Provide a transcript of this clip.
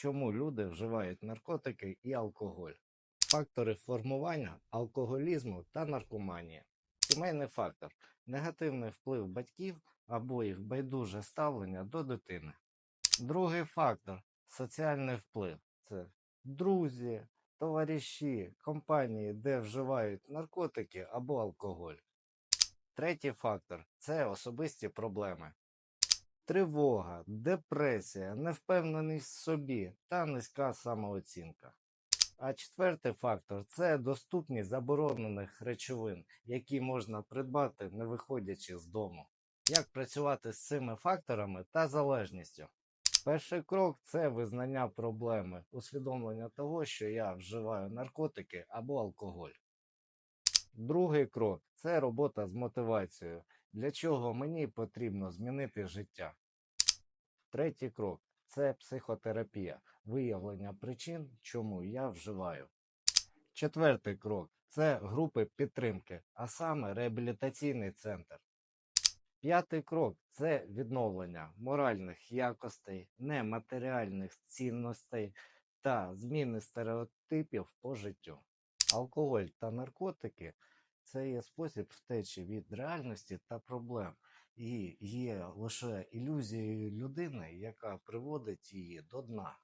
чому люди вживають наркотики і алкоголь, фактори формування алкоголізму та наркоманії, сімейний фактор, негативний вплив батьків або їх байдуже ставлення до дитини. Другий фактор соціальний вплив це друзі, товариші, компанії, де вживають наркотики або алкоголь. Третій фактор це особисті проблеми. Тривога, депресія, невпевненість в собі та низька самооцінка. А четвертий фактор це доступність заборонених речовин, які можна придбати, не виходячи з дому. Як працювати з цими факторами та залежністю? Перший крок це визнання проблеми, усвідомлення того, що я вживаю наркотики або алкоголь. Другий крок це робота з мотивацією, для чого мені потрібно змінити життя. Третій крок це психотерапія, виявлення причин, чому я вживаю. Четвертий крок це групи підтримки, а саме реабілітаційний центр. П'ятий крок це відновлення моральних якостей, нематеріальних цінностей та зміни стереотипів по життю. Алкоголь та наркотики це є спосіб втечі від реальності та проблем, і є лише ілюзією людини, яка приводить її до дна.